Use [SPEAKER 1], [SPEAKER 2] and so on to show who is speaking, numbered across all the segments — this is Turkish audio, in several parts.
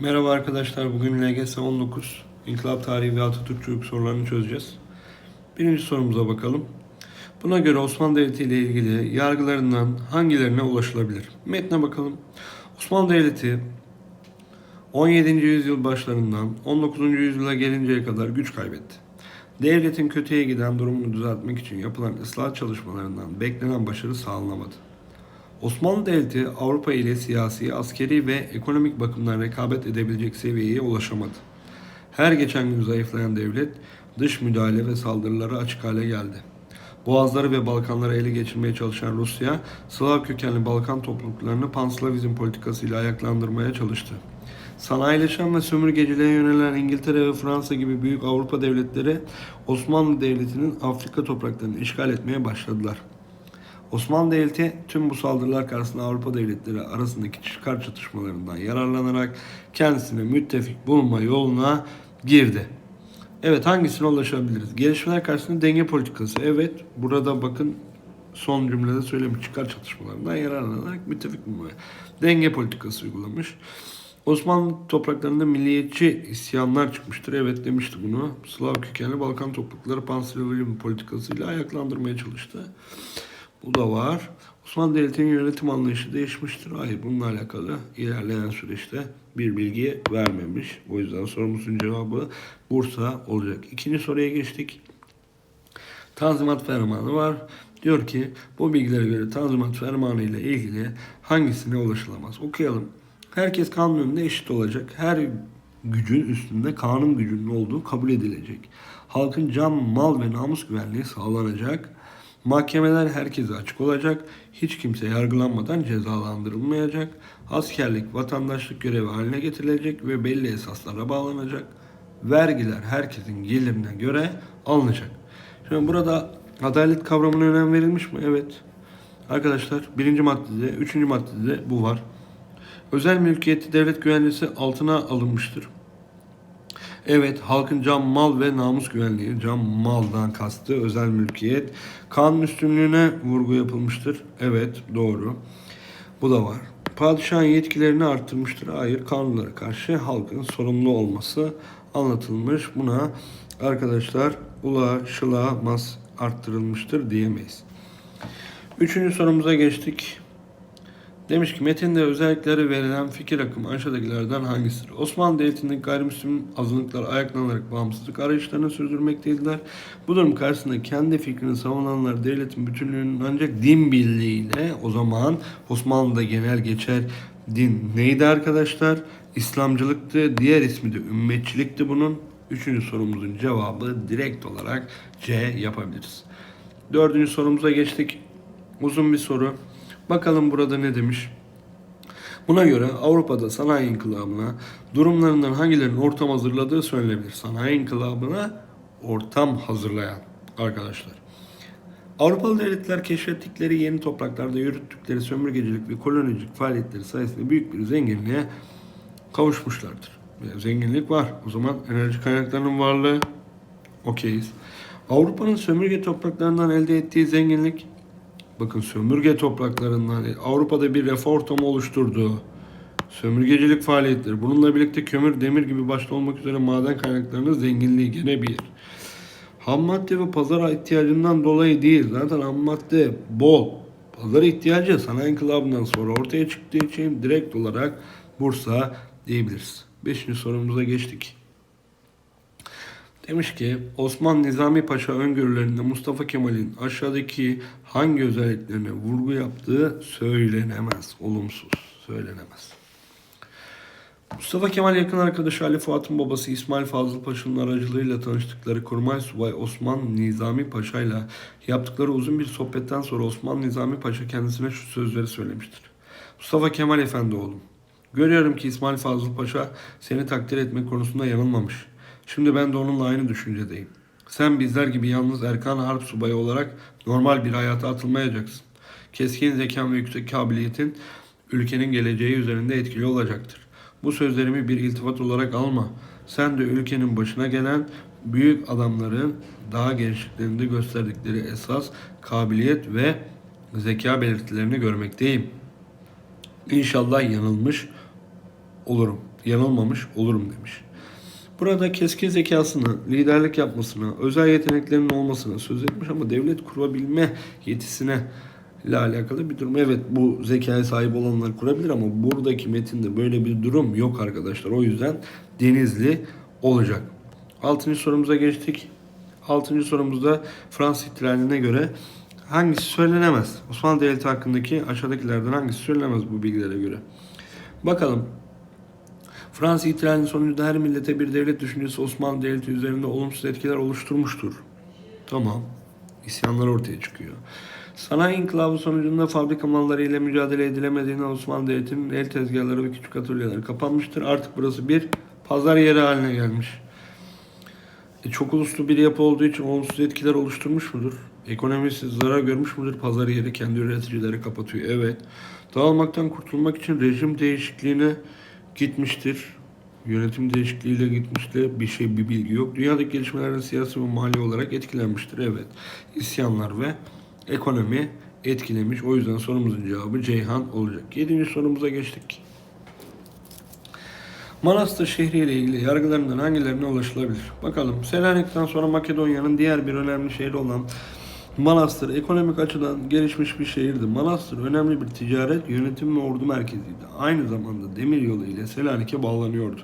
[SPEAKER 1] Merhaba arkadaşlar. Bugün LGS 19 İnkılap Tarihi ve Atatürkçülük sorularını çözeceğiz. Birinci sorumuza bakalım. Buna göre Osmanlı Devleti ile ilgili yargılarından hangilerine ulaşılabilir? Metne bakalım. Osmanlı Devleti 17. yüzyıl başlarından 19. yüzyıla gelinceye kadar güç kaybetti. Devletin kötüye giden durumunu düzeltmek için yapılan ıslah çalışmalarından beklenen başarı sağlanamadı. Osmanlı Devleti Avrupa ile siyasi, askeri ve ekonomik bakımdan rekabet edebilecek seviyeye ulaşamadı. Her geçen gün zayıflayan devlet dış müdahale ve saldırılara açık hale geldi. Boğazları ve Balkanları ele geçirmeye çalışan Rusya, Slav kökenli Balkan topluluklarını Panslavizm politikasıyla ayaklandırmaya çalıştı. Sanayileşen ve sömürgeciliğe yönelen İngiltere ve Fransa gibi büyük Avrupa devletleri Osmanlı Devleti'nin Afrika topraklarını işgal etmeye başladılar. Osmanlı Devleti tüm bu saldırılar karşısında Avrupa devletleri arasındaki çıkar çatışmalarından yararlanarak kendisine müttefik bulma yoluna girdi. Evet hangisine ulaşabiliriz? Gelişmeler karşısında denge politikası. Evet burada bakın son cümlede söylemiş çıkar çatışmalarından yararlanarak müttefik bulmaya. Denge politikası uygulamış. Osmanlı topraklarında milliyetçi isyanlar çıkmıştır. Evet demişti bunu. Slav kökenli Balkan toplulukları Panslavizm politikasıyla ayaklandırmaya çalıştı. Bu da var. Osmanlı Devleti'nin yönetim anlayışı değişmiştir. Hayır bununla alakalı ilerleyen süreçte bir bilgi vermemiş. O yüzden sorumuzun cevabı Bursa olacak. İkinci soruya geçtik. Tanzimat Fermanı var. Diyor ki bu bilgilere göre Tanzimat Fermanı ile ilgili hangisine ulaşılamaz? Okuyalım. Herkes kanun önünde eşit olacak. Her gücün üstünde kanun gücünün olduğu kabul edilecek. Halkın can, mal ve namus güvenliği sağlanacak. Mahkemeler herkese açık olacak. Hiç kimse yargılanmadan cezalandırılmayacak. Askerlik vatandaşlık görevi haline getirilecek ve belli esaslara bağlanacak. Vergiler herkesin gelirine göre alınacak. Şimdi burada adalet kavramına önem verilmiş mi? Evet. Arkadaşlar birinci maddede, üçüncü maddede bu var. Özel mülkiyeti devlet güvencesi altına alınmıştır. Evet, halkın can, mal ve namus güvenliği, can, maldan kastı özel mülkiyet. Kanun üstünlüğüne vurgu yapılmıştır. Evet, doğru. Bu da var. Padişahın yetkilerini arttırmıştır. Hayır, kanunlara karşı halkın sorumlu olması anlatılmış. Buna arkadaşlar ulaşılamaz arttırılmıştır diyemeyiz. Üçüncü sorumuza geçtik. Demiş ki metinde özellikleri verilen fikir akımı aşağıdakilerden hangisidir? Osmanlı Devleti'nin gayrimüslim azınlıklar ayaklanarak bağımsızlık arayışlarını sürdürmekteydiler. Bu durum karşısında kendi fikrini savunanlar devletin bütünlüğünün ancak din birliğiyle o zaman Osmanlı'da genel geçer din neydi arkadaşlar? İslamcılıktı. Diğer ismi de ümmetçilikti bunun. Üçüncü sorumuzun cevabı direkt olarak C yapabiliriz. Dördüncü sorumuza geçtik. Uzun bir soru. Bakalım burada ne demiş? Buna göre Avrupa'da sanayi inkılabına durumlarından hangilerinin ortam hazırladığı söylenebilir. Sanayi inkılabına ortam hazırlayan arkadaşlar. Avrupalı devletler keşfettikleri yeni topraklarda yürüttükleri sömürgecilik ve kolonicilik faaliyetleri sayesinde büyük bir zenginliğe kavuşmuşlardır. Zenginlik var. O zaman enerji kaynaklarının varlığı okeyiz. Avrupa'nın sömürge topraklarından elde ettiği zenginlik bakın sömürge topraklarından Avrupa'da bir refah ortamı oluşturduğu sömürgecilik faaliyetleri bununla birlikte kömür, demir gibi başta olmak üzere maden kaynaklarının zenginliği gene bir. Ham madde ve pazar ihtiyacından dolayı değil. Zaten ham madde bol. Pazar ihtiyacı sanayi inkılabından sonra ortaya çıktığı için direkt olarak Bursa diyebiliriz. Beşinci sorumuza geçtik. Demiş ki Osman Nizami Paşa öngörülerinde Mustafa Kemal'in aşağıdaki hangi özelliklerine vurgu yaptığı söylenemez. Olumsuz söylenemez. Mustafa Kemal yakın arkadaşı Ali Fuat'ın babası İsmail Fazıl Paşa'nın aracılığıyla tanıştıkları Kurmay Subay Osman Nizami Paşa ile yaptıkları uzun bir sohbetten sonra Osman Nizami Paşa kendisine şu sözleri söylemiştir. Mustafa Kemal Efendi oğlum, görüyorum ki İsmail Fazıl Paşa seni takdir etmek konusunda yanılmamış. Şimdi ben de onunla aynı düşüncedeyim. Sen bizler gibi yalnız Erkan Harp Subayı olarak normal bir hayata atılmayacaksın. Keskin zekan ve yüksek kabiliyetin ülkenin geleceği üzerinde etkili olacaktır. Bu sözlerimi bir iltifat olarak alma. Sen de ülkenin başına gelen büyük adamların daha gençliklerinde gösterdikleri esas kabiliyet ve zeka belirtilerini görmekteyim. İnşallah yanılmış olurum. yanılmamış olurum demiş. Burada keskin zekasını, liderlik yapmasına, özel yeteneklerinin olmasına söz etmiş ama devlet kurabilme yetisine ile alakalı bir durum. Evet bu zekaya sahip olanlar kurabilir ama buradaki metinde böyle bir durum yok arkadaşlar. O yüzden Denizli olacak. Altıncı sorumuza geçtik. Altıncı sorumuzda Fransız ihtilaline göre hangisi söylenemez? Osmanlı Devleti hakkındaki aşağıdakilerden hangisi söylenemez bu bilgilere göre? Bakalım. Fransız ihtilalinin sonucunda her millete bir devlet düşüncesi Osmanlı Devleti üzerinde olumsuz etkiler oluşturmuştur. Tamam. İsyanlar ortaya çıkıyor. Sanayi inkılabı sonucunda fabrika malları ile mücadele edilemediğinden Osmanlı Devleti'nin el tezgahları ve küçük atölyeler kapanmıştır. Artık burası bir pazar yeri haline gelmiş. E, çok uluslu bir yapı olduğu için olumsuz etkiler oluşturmuş mudur? Ekonomisi zarar görmüş müdür? Pazar yeri kendi üreticileri kapatıyor. Evet. Dağılmaktan kurtulmak için rejim değişikliğine gitmiştir. Yönetim değişikliğiyle gitmiştir. Bir şey, bir bilgi yok. Dünyadaki gelişmelerden siyasi ve mali olarak etkilenmiştir. Evet. İsyanlar ve ekonomi etkilemiş. O yüzden sorumuzun cevabı Ceyhan olacak. Yedinci sorumuza geçtik. Manastır şehri ile ilgili yargılarından hangilerine ulaşılabilir? Bakalım. Selanik'ten sonra Makedonya'nın diğer bir önemli şehri olan Manastır ekonomik açıdan gelişmiş bir şehirdi. Manastır önemli bir ticaret, yönetim ve ordu merkeziydi. Aynı zamanda demiryolu ile Selanik'e bağlanıyordu.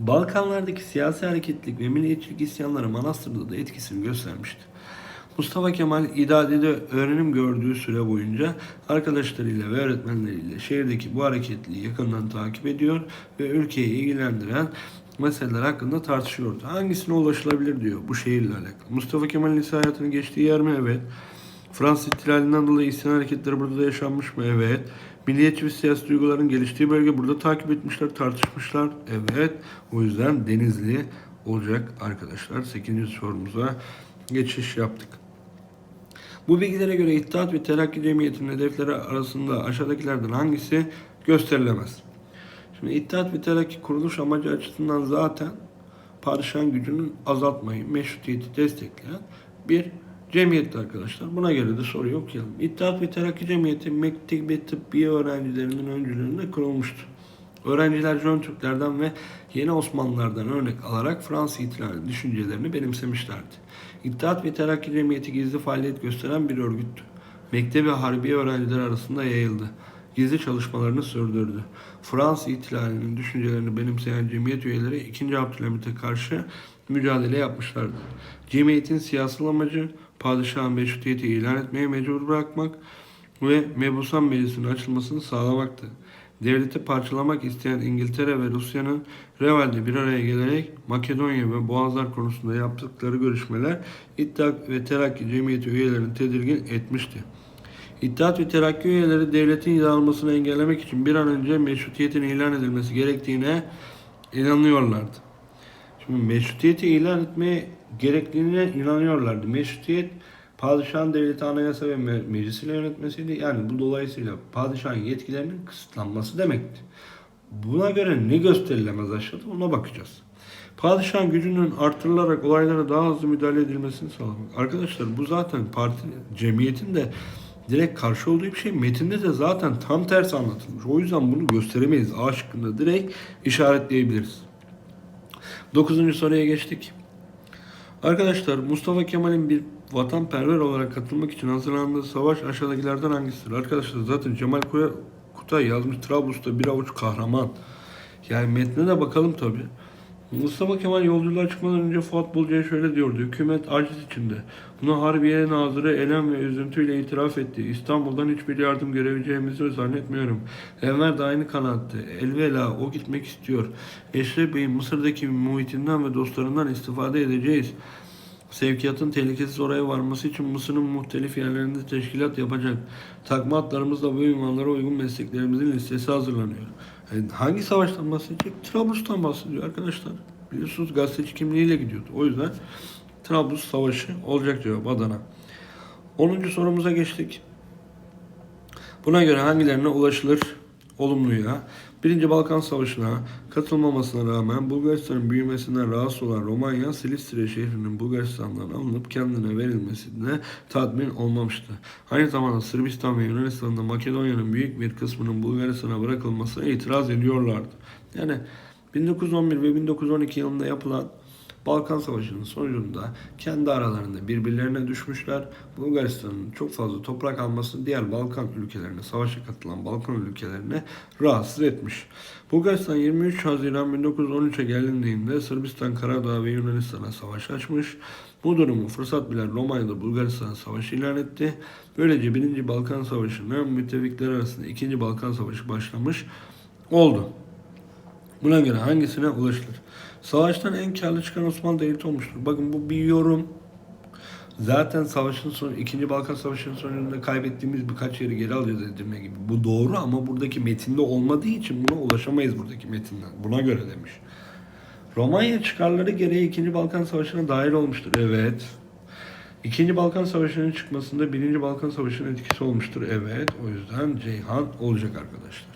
[SPEAKER 1] Balkanlardaki siyasi hareketlilik ve milliyetçilik isyanları Manastır'da da etkisini göstermişti. Mustafa Kemal İdadi'de öğrenim gördüğü süre boyunca arkadaşlarıyla ve öğretmenleriyle şehirdeki bu hareketliği yakından takip ediyor ve ülkeyi ilgilendiren meseleler hakkında tartışıyordu. Hangisine ulaşılabilir diyor bu şehirle alakalı. Mustafa Kemal'in lise hayatının geçtiği yer mi? Evet. Fransız ihtilalinden dolayı isyan hareketleri burada da yaşanmış mı? Evet. Milliyetçi ve siyasi duyguların geliştiği bölge burada takip etmişler, tartışmışlar. Evet. O yüzden Denizli olacak arkadaşlar. 8. sorumuza geçiş yaptık. Bu bilgilere göre İttihat ve Terakki Cemiyeti'nin hedefleri arasında aşağıdakilerden hangisi gösterilemez? Şimdi İttihat ve Terakki kuruluş amacı açısından zaten padişahın gücünün azaltmayı, meşrutiyeti destekleyen bir cemiyetti arkadaşlar. Buna göre de soruyu okuyalım. İttihat ve Terakki Cemiyeti Mektebi Tıbbiye öğrencilerinin öncülüğünde kurulmuştu. Öğrenciler Jön Türklerden ve Yeni Osmanlılardan örnek alarak Fransız ihtilali düşüncelerini benimsemişlerdi. İttihat ve Terakki Cemiyeti gizli faaliyet gösteren bir örgüttü. Mektebi Harbiye öğrenciler arasında yayıldı. Gizli çalışmalarını sürdürdü. Fransız ihtilalinin düşüncelerini benimseyen cemiyet üyeleri 2. Abdülhamit'e karşı mücadele yapmışlardı. Cemiyetin siyasal amacı padişahın meşrutiyeti ilan etmeye mecbur bırakmak ve Mebusan Meclisi'nin açılmasını sağlamaktı. Devleti parçalamak isteyen İngiltere ve Rusya'nın Reval'de bir araya gelerek Makedonya ve Boğazlar konusunda yaptıkları görüşmeler İttihat ve Terakki Cemiyeti üyelerini tedirgin etmişti. İttihat ve Terakki üyeleri devletin dağılmasını engellemek için bir an önce meşrutiyetin ilan edilmesi gerektiğine inanıyorlardı. Şimdi meşrutiyeti ilan etmeye gerektiğine inanıyorlardı. Meşrutiyet padişahın devleti anayasa ve me- meclisiyle yönetmesiydi. Yani bu dolayısıyla padişahın yetkilerinin kısıtlanması demekti. Buna göre ne gösterilemez aşağıda ona bakacağız. Padişahın gücünün artırılarak olaylara daha hızlı müdahale edilmesini sağlamak. Arkadaşlar bu zaten parti cemiyetin de direkt karşı olduğu bir şey. Metinde de zaten tam tersi anlatılmış. O yüzden bunu gösteremeyiz. A şıkkında direkt işaretleyebiliriz. Dokuzuncu soruya geçtik. Arkadaşlar Mustafa Kemal'in bir vatanperver olarak katılmak için hazırlandığı savaş aşağıdakilerden hangisidir? Arkadaşlar zaten Cemal Kutay yazmış Trablus'ta bir avuç kahraman. Yani metnine de bakalım tabi. Mustafa Kemal yolculuğa çıkmadan önce Fuat Bulca'ya şöyle diyordu. Hükümet aciz içinde. Buna Harbiye Nazırı elem ve üzüntüyle itiraf etti. İstanbul'dan hiçbir yardım görebileceğimizi zannetmiyorum. Enver de aynı kanaatte. Elvela o gitmek istiyor. Eşref Bey'in Mısır'daki muhitinden ve dostlarından istifade edeceğiz. Sevkiyatın tehlikesiz oraya varması için Mısır'ın muhtelif yerlerinde teşkilat yapacak. Takma atlarımızla bu ünvanlara uygun mesleklerimizin listesi hazırlanıyor. Yani hangi savaştan bahsedecek? Trablus'tan bahsediyor arkadaşlar. Biliyorsunuz gazeteci kimliğiyle gidiyordu. O yüzden Trablus Savaşı olacak cevap Adana. 10. sorumuza geçtik. Buna göre hangilerine ulaşılır? olumluya. Birinci Balkan Savaşı'na katılmamasına rağmen Bulgaristan'ın büyümesinden rahatsız olan Romanya, Silistre şehrinin Bulgaristan'dan alınıp kendine verilmesine tatmin olmamıştı. Aynı zamanda Sırbistan ve Yunanistan'da Makedonya'nın büyük bir kısmının Bulgaristan'a bırakılmasına itiraz ediyorlardı. Yani 1911 ve 1912 yılında yapılan Balkan Savaşı'nın sonucunda kendi aralarında birbirlerine düşmüşler. Bulgaristan'ın çok fazla toprak alması diğer Balkan ülkelerine, savaşa katılan Balkan ülkelerine rahatsız etmiş. Bulgaristan 23 Haziran 1913'e gelindiğinde Sırbistan, Karadağ ve Yunanistan'a savaş açmış. Bu durumu fırsat bilen Romanya'da Bulgaristan'a savaş ilan etti. Böylece 1. Balkan Savaşı'nın müttefikler arasında 2. Balkan Savaşı başlamış oldu. Buna göre hangisine ulaşılır? Savaştan en karlı çıkan Osmanlı Devleti olmuştur. Bakın bu bir yorum. Zaten savaşın sonu, 2. Balkan Savaşı'nın sonunda kaybettiğimiz birkaç yeri geri alacağız Edirne gibi. Bu doğru ama buradaki metinde olmadığı için buna ulaşamayız buradaki metinden. Buna göre demiş. Romanya çıkarları gereği 2. Balkan Savaşı'na dahil olmuştur. Evet. İkinci Balkan Savaşı'nın çıkmasında Birinci Balkan Savaşı'nın etkisi olmuştur. Evet. O yüzden Ceyhan olacak arkadaşlar.